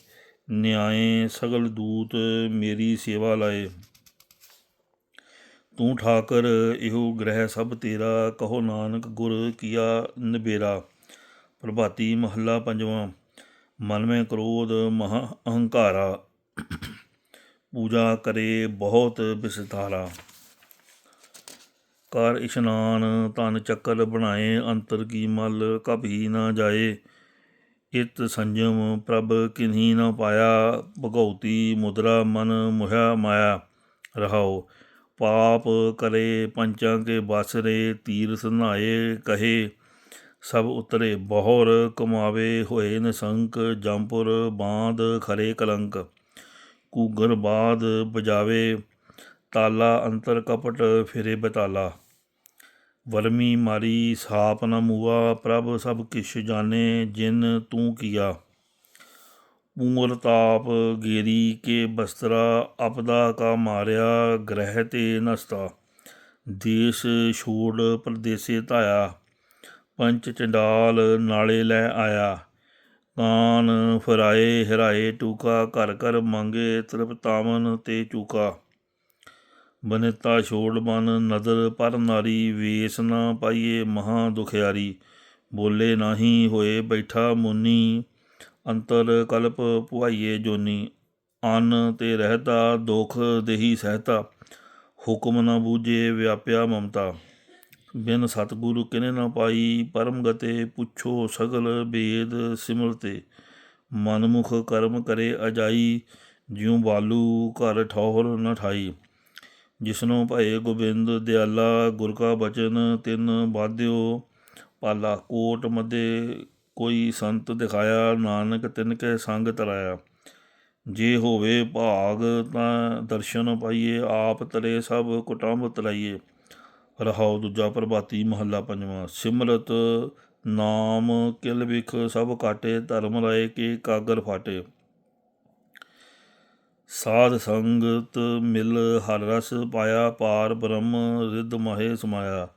ਨਿਆਏ ਸਗਲ ਦੂਤ ਮੇਰੀ ਸੇਵਾ ਲਾਏ। ਤੂੰ ਠਾਕਰ, ਇਹੋ ਗ੍ਰਹਿ ਸਭ ਤੇਰਾ, ਕਹੋ ਨਾਨਕ ਗੁਰ ਕੀਆ ਨਿਬੇਰਾ। ਪ੍ਰਭਾਤੀ ਮਹੱਲਾ ਪੰਜਵਾਂ, ਮਨ ਮੈਂ ਕ੍ਰੋਧ ਮਹਾ ਅਹੰਕਾਰਾ। ਪੂਜਾ ਕਰੇ ਬਹੁਤ ਵਿਸਤਾਰਾ ਕਰ ਇਸ਼ਨਾਨ ਤਨ ਚੱਕਰ ਬਣਾਏ, ਅੰਤਰ ਕੀ ਮਲ ਕਭੀ ਨਾ ਜਾਏ। ਇਤ ਸੰਜਮ ਪ੍ਰਭ ਕਿਨਹੀ ਨਾ ਪਾਇਆ, ਭਗਉਤੀ ਮੁਦਰਾ ਮਨ ਮੁਹਿਆ ਮਾਇਆ। ਰਹਾਓ ਪਾਪ ਕਰੇ ਪੰਚਾਂ ਕੇ ਬਸਰੇ ਤੀਰ ਨਾਏ ਕਹੇ। ਸਭ ਉਤਰੇ ਬਹੁਰ ਕਮਾਵੇ ਹੋਏ ਨਸੰਕ, ਜੰਪੁਰ ਬਾਂਦ ਖਰੇ ਕਲੰਕ। ਕੂਗਰ ਬਾਦ ਬਜਾਵੇ ਤਾਲਾ ਅੰਤਰ ਕਪਟ ਫਿਰੇ ਬਤਾਲਾ। ਵਰਮੀ ਮਾਰੀ ਸਾਪ ਨਾ ਮੂਆ, ਪ੍ਰਭ ਸਭ ਕਿਛ ਜਾਣੇ ਜਿਨ ਤੂੰ ਕੀਆ। ਪੂਰ ਤਾਪ ਗੇਰੀ ਕੇ ਬਸਤਰਾ ਆਪਦਾ ਕਾ ਮਾਰਿਆ, ਗ੍ਰਹਿ ਤੇ ਨਸਤਾ। ਦੇਸ਼ ਛੋੜ ਪਰਦੇਸੇ ਧਾਇਆ, ਪੰਚ ਚੰਡਾਲ ਨਾਲੇ ਲੈ ਆਇਆ। ਕਾਨ ਫਰਾਏ ਹਰਾਏ ਟੂਕਾ, ਘਰ ਘਰ ਮੰਗੇ ਤ੍ਰਿਪਤਾਵਨ ਤੇ ਚੂਕਾ। ਬਨਿਤਾ ਛੋੜ ਬਨ, ਨਦਰ ਪਰ ਨਾਰੀ, ਵੇਸ ਨਾ ਪਾਈਏ ਮਹਾ ਦੁਖਿਆਰੀ। ਬੋਲੇ ਨਾਹੀ ਹੋਏ ਬੈਠਾ ਮੁਨੀ, ਅੰਤਰ ਕਲਪ ਪੁਆਈਏ ਜੋਨੀ। ਅੰਨ ਤੇ ਰਹਿਤਾ ਦੁਖ ਦੇਹੀ ਸਹਿਤਾ, ਹੁਕਮ ਨਾ ਬੂਝੇ ਵਿਆਪਿਆ ਮਮਤਾ। ਬਿਨ ਸਤਿਗੁਰੂ ਕਿਨੇ ਨਾ ਪਾਈ, ਪਰਮ ਗਤੇ ਪੁੱਛੋ ਸਗਲ ਬੇਦ ਸਿਮਰਤੇ ਮਨਮੁਖ ਕਰਮ ਕਰੇ ਅਜਾਈ, ਜਿਉ ਬਾਲੂ ਘਰ ਠੌਰ ਨ ਠਾਈ। ਜਿਸਨੂੰ ਭਏ ਗੋਬਿੰਦ ਦਿਆਲਾ, ਗੁਰ ਕਾ ਬਚਨ ਤਿਨ ਬਾਧਿਓ ਪਾਲਾ ਕੋਟ ਮਦੇ ਕੋਈ ਸੰਤ ਦਿਖਾਇਆ, ਨਾਨਕ ਤਿਨ ਕੈ ਸੰਗ ਤਰਾਇਆ। ਜੇ ਹੋਵੇ ਭਾਗ ਤਾਂ ਦਰਸ਼ਨ ਪਾਈਏ, ਆਪ ਤਰੇ ਸਭ ਕੁਟੰਬ ਤਰਾਈਏ ਰਹਾਉ ਦੂਜਾ ਪ੍ਰਭਾਤੀ ਮਹੱਲਾ ਪੰਜਵਾਂ, ਸਿਮਰਤ ਨਾਮ ਕਿਲ ਵਿਖ, ਸਭ ਕਾਟੇ ਧਰਮ ਰਾਏ ਕੇ ਕਾਗਰ ਫਾਟੇ। ਸਾਧ ਸੰਗਤ ਮਿਲ ਹਰ ਰਸ ਪਾਇਆ, ਪਾਰ ਬ੍ਰਹਮ ਰਿੱਧ ਮਹੇ ਸਮਾਇਆ।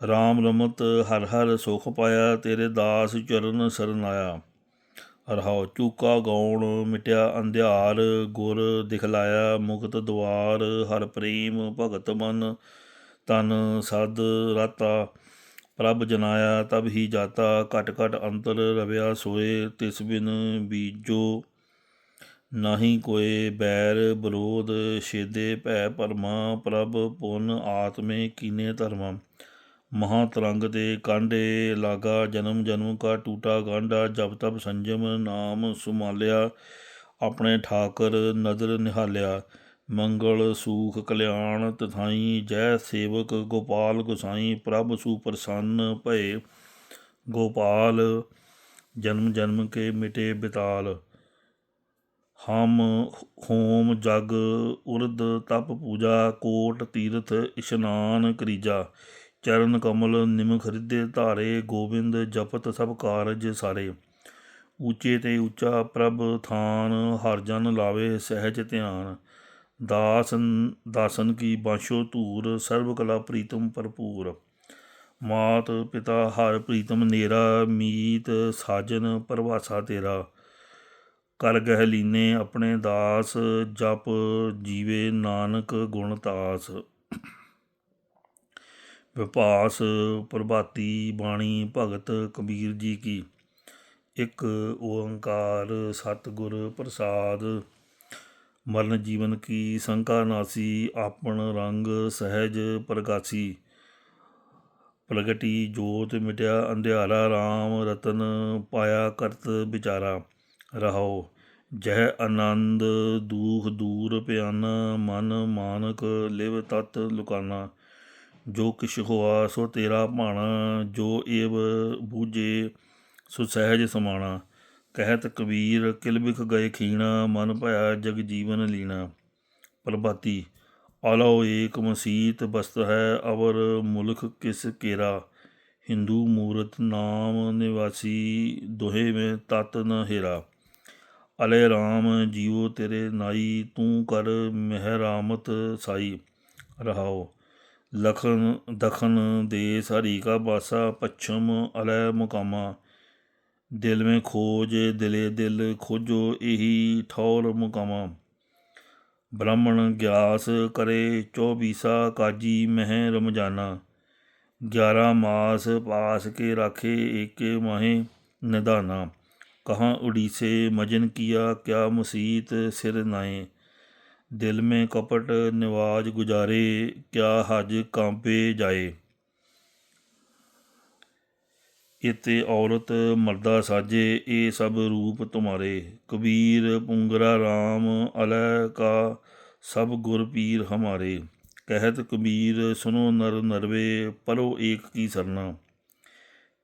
RAM ਰਮਤ ਹਰ ਹਰ ਸੁਖ ਪਾਇਆ, ਤੇਰੇ ਦਾਸ ਚਰਨ ਸਰਨ ਆਇਆ ਰਹਾਉ ਚੂਕਾ ਗਾਉਣ ਮਿਟਿਆ ਅੰਧਿਆਰ, ਗੁਰ ਦਿਖਲਾਇਆ ਮੁਕਤ ਦੁਆਰ ਹਰ ਪ੍ਰੇਮ ਭਗਤ ਮਨ। ਤਨ ਸਦ ਰਾਤਾ, ਪ੍ਰਭ ਜਨਾਇਆ ਤਬ ਹੀ ਜਾਤਾ, ਘਟ ਘਟ ਅੰਤਰ ਰਵਿਆ ਸੋਏ, ਤਿਸ ਬਿਨ ਬੀਜੋ ਨਾਹੀ ਕੋਏ ਬੈਰ ਬਰੋਧ, ਛੇਦੇ ਭੈ ਪਰਮਾ, ਪ੍ਰਭ ਪੁੰਨ ਆਤਮੇ ਕੀਨੇ ਧਰਮਾ। ਮਹਾ ਤਰੰਗ ਦੇ ਕਾਂਡੇ ਲਾਗਾ, ਜਨਮ ਜਨਮ ਕਾ ਟੂਟਾ ਗਾਂਡਾ ਜਬ ਤਬ ਸੰਜਮ ਨਾਮ ਸੁਮਾਲਿਆ, ਆਪਣੇ ਠਾਕਰ ਨਦਰ ਨਿਹਾਲਿਆ। ਮੰਗਲ ਸੂਖ ਕਲਿਆਣ ਤਥਾਈ, ਜੈ ਸੇਵਕ ਗੋਪਾਲ ਗੁਸਾਈ, ਪ੍ਰਭ ਸੁਪ੍ਰਸੰਨ ਭਏ। ਗੋਪਾਲ, ਜਨਮ ਜਨਮ ਕੇ ਮਿਟੇ ਬਿਤਾਲ। ਹਮ ਹੋਮ ਜਗ ਉਰਦ ਤਪ ਪੂਜਾ, ਕੋਟ ਤੀਰਥ ਇਸ਼ਨਾਨ ਕਰੀਜਾ। ਚਰਨ ਕਮਲ ਨਿਮ ਰਿੱਧੇ ਧਾਰੇ, ਗੋਬਿੰਦ ਜਪਤ ਸਭ ਕਾਰਜ ਸਾਰੇ। ਉੱਚੇ ਤੇ ਉੱਚਾ ਪ੍ਰਭ ਥਾਨ, ਹਰ ਜਨ ਲਾਵੇ ਸਹਿਜ ਧਿਆਨ। ਦਾਸਨ ਦਾਸਨ ਕੀ ਬਾਸ਼ੋ ਧੂਰ, ਸਰਬ ਕਲਾ ਪ੍ਰੀਤਮ ਭਰਪੂਰ। ਮਾਤ ਪਿਤਾ ਹਰ ਪ੍ਰੀਤਮ ਨੇਰਾ, ਮੀਤ ਸਾਜਨ ਪਰਵਾਸਾ ਤੇਰਾ। ਕਰ ਗਹਿ ਲੀਨੇ ਆਪਣੇ ਦਾਸ, ਜਪ ਜੀਵੇ ਨਾਨਕ ਗੁਣ ਤਾਸ। ਵਿਪਾਸ ਪ੍ਰਭਾਤੀ ਬਾਣੀ ਭਗਤ ਕਬੀਰ ਜੀ ਕੀ। ਇੱਕ ਓੰਕਾਰ ਸਤਿਗੁਰ ਪ੍ਰਸਾਦ। ਮਰਨ ਜੀਵਨ ਕੀ ਸੰਕਾ ਨਾਸੀ ਆਪਣ ਰੰਗ ਸਹਿਜ ਪ੍ਰਗਾਸੀ। ਪ੍ਰਗਟੀ ਜੋਤ ਮਿਟਿਆ ਅੰਧਿਆਰਾ RAM ਰਤਨ ਪਾਇਆ ਕਰਤ ਵਿਚਾਰਾ। ਰਹਾਓ ਜਹ ਆਨੰਦ ਦੂਖ ਦੂਰ ਪਿਆਨਾ ਮਨ ਮਾਨਕ ਲਿਵ ਤਤ ਲੁਕਾਨਾ। ਜੋ ਕਿਛ ਹੋਆ ਸੋ ਤੇਰਾ ਭਾਣਾ, ਜੋ ਏਵ ਬੂਝੇ ਸੋ ਸਹਿਜ ਸਮਾਣਾ। ਕਹਿਤ ਕਬੀਰ ਕਿਲਬਿਖ ਗਏ ਖੀਣਾ, ਮਨ ਭਇਆ ਜਗ ਜੀਵਨ ਲੀਣਾ। ਪ੍ਰਭਾਤੀ ਆਲੋ ਏਕ ਮਸੀਤ, ਬਸਤ ਹੈ ਅਵਰ ਮੁਲਖ ਕਿਸ ਕੇਰਾ। ਹਿੰਦੂ ਮੂਰਤ ਨਾਮ ਨਿਵਾਸੀ, ਦੋਹੇ ਮੈਂ ਤਤ ਨ ਹੇਰਾ। ਅਲੇ ਰਾਮ ਜੀਵੋ ਤੇਰੇ ਨਾਈ, ਤੂੰ ਕਰ ਮਹਿਰਾਮਤ ਸਾਈ। ਰਹਾਓ, ਲਖਨ ਦਖਨ ਦੇਸ ਹਰੀ ਕਾ ਬਾਸਾ, ਪੱਛਮ ਅਲੈ ਮੁਕਾਮਾ। ਦਿਲ में खोज दिले दिल खोजो ਇਹੀ ਠੌਰ ਮੁਕਾਮਾ ਬ੍ਰਾਹਮਣ ਗਿਆਸ ਕਰੇ ਚੌਬੀਸਾ ਕਾਜੀ ਮਹਿ ਰਮਜਾਨਾ 11 ਮਾਸ ਪਾਸ ਕੇ ਰਾਖੇ ਏਕੇ ਮਾਹੇ ਨਿਦਾਨਾ ਕਹਾਂ ਉਡੀਸੇ ਮਜਨ ਕੀਆ ਕਿਆ ਮੁਸੀਤ ਸਿਰ ਨਾਏ ਦਿਲ में ਕਪਟ ਨਿਵਾਜ ਗੁਜਾਰੇ ਕਿਆ ਹਜ ਕਾਂਪੇ ਜਾਏ ਇਤੇ ਔਰਤ ਮਰਦਾ ਸਾਜੇ, ਇਹ ਸਭ ਰੂਪ ਤੁਮਾਰੇ ਕਬੀਰ ਪੁੰਗਰਾ RAM ਅਲੈ ਕਾ, ਸਭ ਗੁਰ ਪੀਰ ਹਮਾਰੇ। ਕਹਿਤ ਕਬੀਰ, ਸੁਨੋ ਨਰ ਨਰਵੇ, ਪਰੋ ਏਕ ਕੀ ਸਰਨਾ।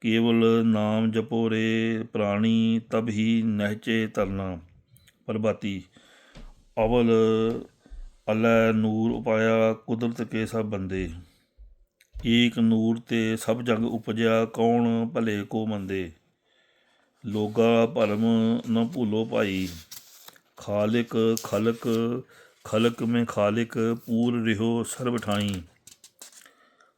ਕੇਵਲ ਨਾਮ ਜਪੋ ਰੇ ਪ੍ਰਾਣੀ, ਤਬ ਹੀ ਨਹਿਚੇ ਤਰਨਾ। ਪ੍ਰਭਾਤੀ, ਅਵਲ ਅਲੈ ਨੂਰ ਉਪਾਇਆ ਕੁਦਰਤ ਕੇ ਸਭ ਬੰਦੇ। ਏਕ ਨੂਰ ਤੇ ਸਭ ਜਗ ਉਪਜਿਆ, ਕੌਣ ਭਲੇ ਕੋ ਮੰਦੇ? ਲੋਗਾ ਭਰਮ ਨ ਭੂਲੋ ਭਾਈ। ਖਾਲਿਕ ਖਲਕ ਖਲਕ ਮੇ ਖਾਲਿਕ, ਪੂਰ ਰਿਹੋ ਸਰਬ ਠਾਈ।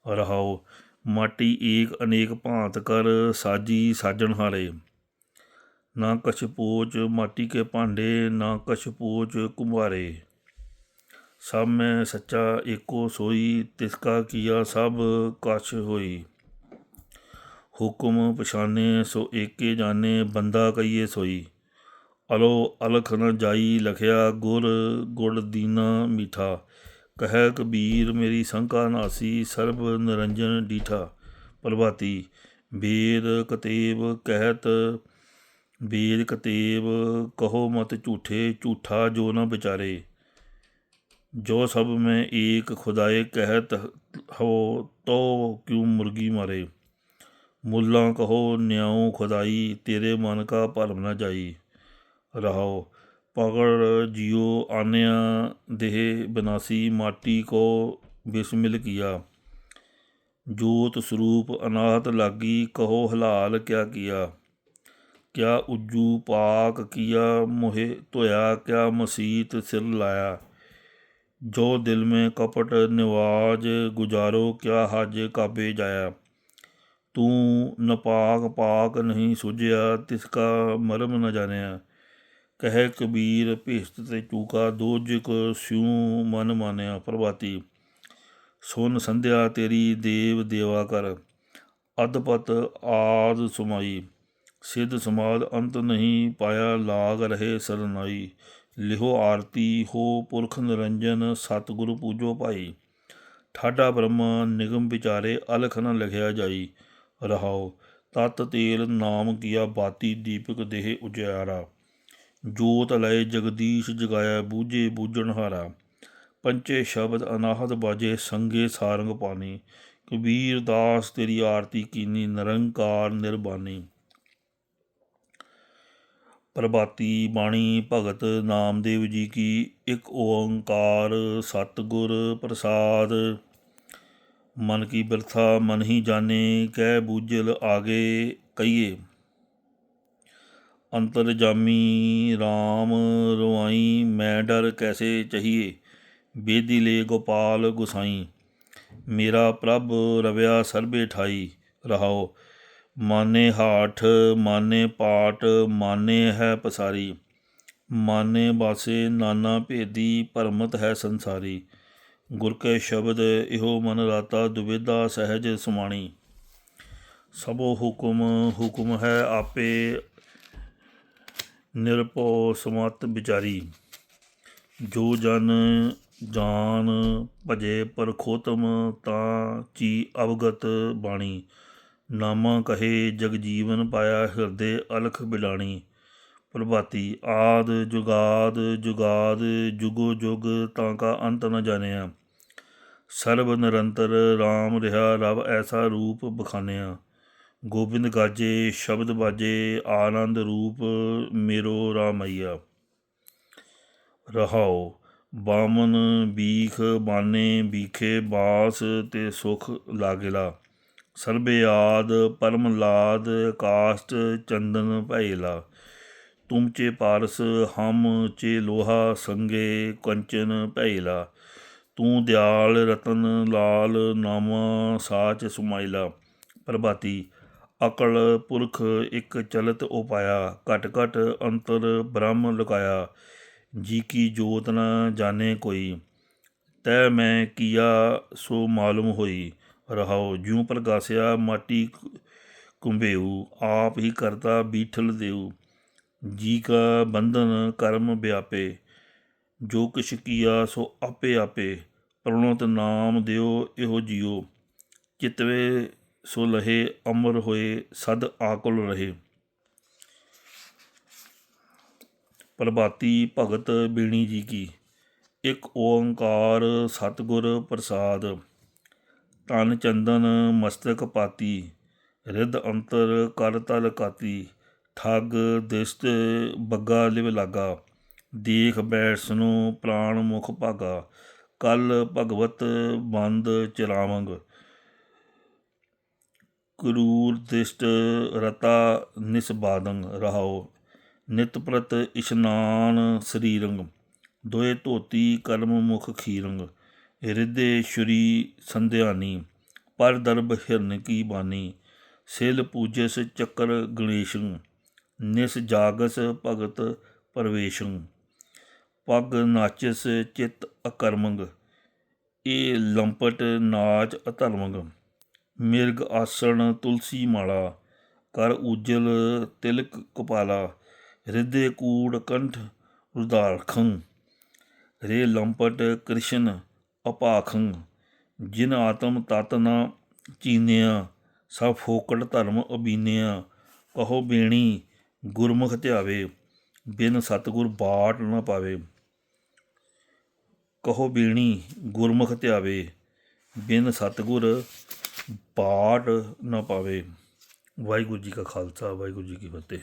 ਰਹਾਓ, ਮਾਟੀ ਏਕ ਅਨੇਕ ਭਾਂਤ ਕਰ, ਸਾਜੀ ਸਾਜਣ ਹਾਰੇ। ਨਾ ਕਛ ਪੋਚ ਮਾਟੀ ਕੇ ਭਾਂਡੇ, ਨਾ ਕਛ ਪੋਚ ਕੁੰਭਾਰੇ ਸਭ ਮੈਂ ਸੱਚਾ ਏਕੋ ਸੋਈ, ਤਿਸਕਾ ਕੀਆ ਸਭ ਕਛ ਹੋਈ। ਹੁਕਮ ਪਛਾਨੇ ਸੋ ਏਕੇ ਜਾਣੇ, ਬੰਦਾ ਕਈਏ ਸੋਈ। ਅਲੋ ਅਲਖ ਨ ਜਾਈ ਲਖਿਆ, ਗੁਰ ਗੁੜ ਦੀਨਾ ਮੀਠਾ। ਕਹਿ ਕਬੀਰ ਮੇਰੀ ਸੰਕਾ ਨਾਸੀ, ਸਰਬ ਨਿਰੰਜਨ ਡੀਠਾ। ਪ੍ਰਭਾਤੀ, ਵੇਦ ਕਤੇਬ ਕਹਿਤ, ਵੇਦ ਕਤੇਬ ਕਹੋ ਮਤ ਝੂਠੇ, ਝੂਠਾ ਜੋ ਨ ਵਿਚਾਰੇ। ਜੋ ਸਭ ਮੈਂ ਏਕ ਖੁਦਾਏ ਕਹਿਤ ਹੋ ਤੋ ਕਿਉ ਮੁਰਗੀ ਮਾਰੇ ਮੁੱਲਾ ਕਹੋ ਨਿਆਉ ਖੁਦਾਈ ਤੇਰੇ ਮਨ ਕਾ ਭਰਮ ਨ ਜਾਈ ਰਹਾਓ ਪਗੜ ਜਿਉ ਆਨਿਆ ਦੇਹ ਬਨਾਸੀ ਮਾਟੀ ਕੋ ਬਿਸਮਿਲ ਕੀਆ ਜੋਤ ਸਰੂਪ ਅਨਾਹਤ ਲਾਗੀ ਕਹੋ ਹਲਾਲ ਕਿਆ ਕੀਆ ਕਿਆ ਉਜੂ ਪਾਕ ਕੀਆ ਮੋਹਿ ਧੋਇਆ ਕਿਆ ਮਸੀਤ ਸਿਰ ਲਾਇਆ ਜੋ ਦਿਲ में कपट निवाज गुजारो क्या हज काबे जाया ਤੂੰ ਨਪਾਕ ਪਾਕ ਨਹੀਂ ਸੁਝਿਆ ਤਿਸਕਾ ਮਰਮ ਨ ਜਾਣਿਆ ਕਹਿ ਕਬੀਰ ਭੇਸਤ ਤੇ ਚੂਕਾ ਦੋਜਕ ਸਿਉ ਮਨ ਮਾਨਿਆ ਪ੍ਰਭਾਤੀ ਸੁਨ ਸੰਧਿਆ ਤੇਰੀ ਦੇਵ ਦੇਵਾ ਕਰ ਅਦਪਤ ਆਦ ਸੁਮਾਈ ਸਿੱਧ ਸਮਾਦ ਅੰਤ ਨਹੀਂ ਪਾਇਆ ਲਾਗ ਰਹੇ ਸਰਨਾਈ ਲਿਹੋ ਆਰਤੀ, ਹੋ ਪੁਰਖ ਨਿਰੰਜਨ, ਸਤਿਗੁਰੂ ਪੂਜੋ ਭਾਈ। ਠਾਡਾ ਬ੍ਰਹਮਾ, ਨਿਗਮ ਵਿਚਾਰੇ ਅਲਖ ਨ ਲਿਖਿਆ ਜਾਈ। ਰਹਾਓ ਤਤ ਤੇਲ ਨਾਮ ਕੀਆ ਬਾਤੀ ਦੀਪਕ ਦੇਹ ਉਜਿਆਰਾ ਜੋਤ ਲਏ ਜਗਦੀਸ਼ ਜਗਾਇਆ ਬੂਝੇ ਬੂਝਣ ਹਾਰਾ। ਪੰਚੇ ਸ਼ਬਦ ਅਨਾਹਤ ਬਾਜੇ ਸੰਗੇ ਸਾਰੰਗ ਪਾਣੀ। ਕਬੀਰ ਦਾਸ ਤੇਰੀ ਆਰਤੀ ਕੀਨੀ ਨਿਰੰਕਾਰ ਨਿਰਬਾਨੀ ਪ੍ਰਭਾਤੀ ਬਾਣੀ ਭਗਤ ਨਾਮਦੇਵ ਜੀ ਕੀ ਇੱਕ ਓੰਕਾਰ ਸਤਿਗੁਰ ਪ੍ਰਸਾਦ। ਮਨ ਕੀ ਬਿਰਥਾ ਮਨ ਹੀ ਜਾਣੇ, ਕਹਿ ਬੂਝਲ ਆਗੇ ਕਹੀਏ। ਅੰਤਰ ਜਾਮੀ RAM ਰੁਆਈ ਮੈਂ ਡਰ ਕੈਸੇ ਚਹੀਏ? ਬੇਦੀ ਲੈ ਗੋਪਾਲ ਗੁਸਾਈ, ਮੇਰਾ ਪ੍ਰਭ ਰਵਿਆ ਸਰਬੇ ਠਾਈ, ਰਹਾਓ। ਮਾਨੇ ਹਾਠ, ਮਾਨੇ ਪਾਟ ਮਾਨੇ ਹੈ ਪਸਾਰੀ। ਮਾਨੇ ਬਾਸੇ ਨਾਨਾ ਭੇਦੀ ਭਰਮਤ ਹੈ ਸੰਸਾਰੀ। ਗੁਰ ਕੇ ਸ਼ਬਦ ਇਹੋ ਮਨ ਰਾਤਾ ਦੁਬਿਧਾ ਸਹਿਜ ਸਮਾਣੀ। ਸਭੋ ਹੁਕਮ ਹੁਕਮ ਹੈ ਆਪੇ ਨਿਰਭਉ ਸਮਤ ਵਿਚਾਰੀ। ਜੋ ਜਨ ਜਾਨ ਭਜੇ ਪਰਖੋਤਮ ਤਾਂ ਚੀ ਅਵਗਤ ਬਾਣੀ। ਨਾਮਾ ਕਹੇ ਜਗ ਜੀਵਨ ਪਾਇਆ ਹਿਰਦੇ ਅਲਖ ਬਿਲਾਣੀ। ਪ੍ਰਭਾਤੀ ਆਦ ਜੁਗਾਦ ਜੁਗਾਦ ਜੁਗੋ ਜੁਗ ਤਾਂ ਕਾ ਅੰਤ ਨ ਜਾਣਿਆ। ਸਰਬ ਨਿਰੰਤਰ RAM ਰਿਹਾ ਰਵ ਐਸਾ ਰੂਪ ਬਖਾਨਿਆ। ਗੋਬਿੰਦ ਗਾਜੇ ਸ਼ਬਦ ਬਾਜੇ ਆਨੰਦ ਰੂਪ ਮੇਰੋ ਰਾਮਈਆ। ਰਹਾਓ ਬਾਮਨ ਬੀਖ ਬਾਨੇ ਬੀਖੇ ਬਾਸ ਤੇ ਸੁਖ ਲਾਗਿਲਾ। ਸਰਬੇ ਆਦ ਪਰਮ ਲਾਦ ਕਾਸ਼ਟ, ਚੰਦਨ ਭੈਲਾ। ਤੁਮ ਚੇ ਪਾਰਸ, ਹਮ ਚੇ ਲੋਹਾ, ਸੰਗੇ ਕੰਚਨ ਭੈਲਾ। ਤੂੰ ਦਿਆਲ, ਰਤਨ, ਲਾਲ, ਨਾਮਾ, ਸਾਚ ਸੁਮਾਇਲਾ। ਪ੍ਰਭਾਤੀ, ਅਕਲ ਪੁਰਖ ਇੱਕ ਚਲਤ ਉਪਾਇਆ। ਘਟ ਘਟ ਅੰਤਰ ਬ੍ਰਹਮ ਲੁਕਾਇਆ। ਜੀ ਕੀ ਜੋਤ ਨਾ ਜਾਣੇ ਕੋਈ। ਤੈ ਮੈਂ ਕੀਆ, ਸੋ ਮਾਲੂਮ ਹੋਈ। ਰਹਾਓ। ਜਿਉ ਪ੍ਰਗਾਸਿਆ ਮਾਟੀ ਕੁੰਭੇਉ ਆਪ ਹੀ ਕਰਤਾ ਬੀਠਲ ਦੇਉ ਜੀ ਕਾ ਬੰਧਨ ਕਰਮ ਵਿਆਪੇ ਜੋ ਕਿਛ ਕੀਆ ਸੋ ਆਪੇ ਆਪੇ। ਪ੍ਰਣਤ ਨਾਮ ਦਿਓ, ਇਹੋ ਜਿਉ ਚਿਤਵੇ ਸੋ ਲਹੇ, ਅਮਰ ਹੋਏ, ਸਦ ਆਕੁਲ ਰਹੇ। ਪ੍ਰਭਾਤੀ ਭਗਤ ਬੀਣੀ ਜੀ ਕੀ। ਇੱਕ ਓੰਕਾਰ ਸਤਿਗੁਰ ਪ੍ਰਸਾਦ। ਤਨ ਚੰਦਨ ਮਸਤਕ ਪਾਤੀ, ਰਿੱਧ ਅੰਤਰ ਕਰ ਤਲ ਕਾਤੀ, ਠੱਗ ਦਿਸਤ ਬੱਗਾ ਲਿਵ ਲਾਗਾ, ਦੇਖ ਬੈਸਨੋ ਪ੍ਰਾਣ ਮੁਖ ਭਾਗਾ, ਕਲ ਭਗਵਤ ਬੰਦ ਚਰਾਵੰਗ। ਕਰੂਰ ਦਿਸ਼ਟ ਰਤਾ ਨਿਸਬਾਦੰ ਰਹਾਓ, ਨਿਤ ਪ੍ਰਤ ਇਸ਼ਨਾਨ ਸਰੀਰੰਗ, ਦੋਏ ਧੋਤੀ ਕਰਮ ਮੁਖ ਖੀਰੰਗ। ਹਿਰਦੇ ਸ਼ੁਰੀ ਸੰਧਿਆਨੀ, ਪਰ ਦਰਬ ਹਿਰਨ ਕੀ ਬਾਨੀ? ਸਿਲ ਪੂਜਸ ਚੱਕਰ ਗਣੇਸ਼ੰ, ਨਿਸ ਜਾਗਸ ਭਗਤ ਪਰਵੇਸ਼ੰ। ਪਗ ਨਾਚਸ ਚਿਤ ਅਕਰਮੰਗ ਇਹ ਲੰਪਟ ਨਾਚ ਅਧਰਮੰਗ। ਮਿਰਗ ਆਸਣ ਤੁਲਸੀ ਮਾਲਾ, ਕਰ ਉਜਲ ਤਿਲਕ ਕਪਾਲਾ, ਹਿਰਦੇ ਕੂੜ ਕੰਠ ਰੁਦਾਰਖੰ। ਰੇ ਲੰਪਟ ਕ੍ਰਿਸ਼ਨ ਅਪਾਖੰ, ਜਿਨ ਆਤਮ ਤਤ ਨਾ ਚੀਨਿਆ, ਸਭ ਫੋਕਟ ਧਰਮ ਅਬੀਨਿਆ, ਕਹੋ ਬੇਣੀ, ਗੁਰਮੁਖ ਧਿਆਵੇ, ਬਿਨ ਸਤਗੁਰ ਬਾਟ ਨਾ ਪਾਵੇ। ਕਹੋ ਬੇਣੀ, ਗੁਰਮੁਖ ਧਿਆਵੇ, ਬਿਨ ਸਤਗੁਰ ਬਾਟ ਨਾ ਪਾਵੇ। ਵਾਹਿਗੁਰੂ ਜੀ ਕਾ ਖਾਲਸਾ, ਵਾਹਿਗੁਰੂ ਜੀ ਕੀ ਫਤਿਹ।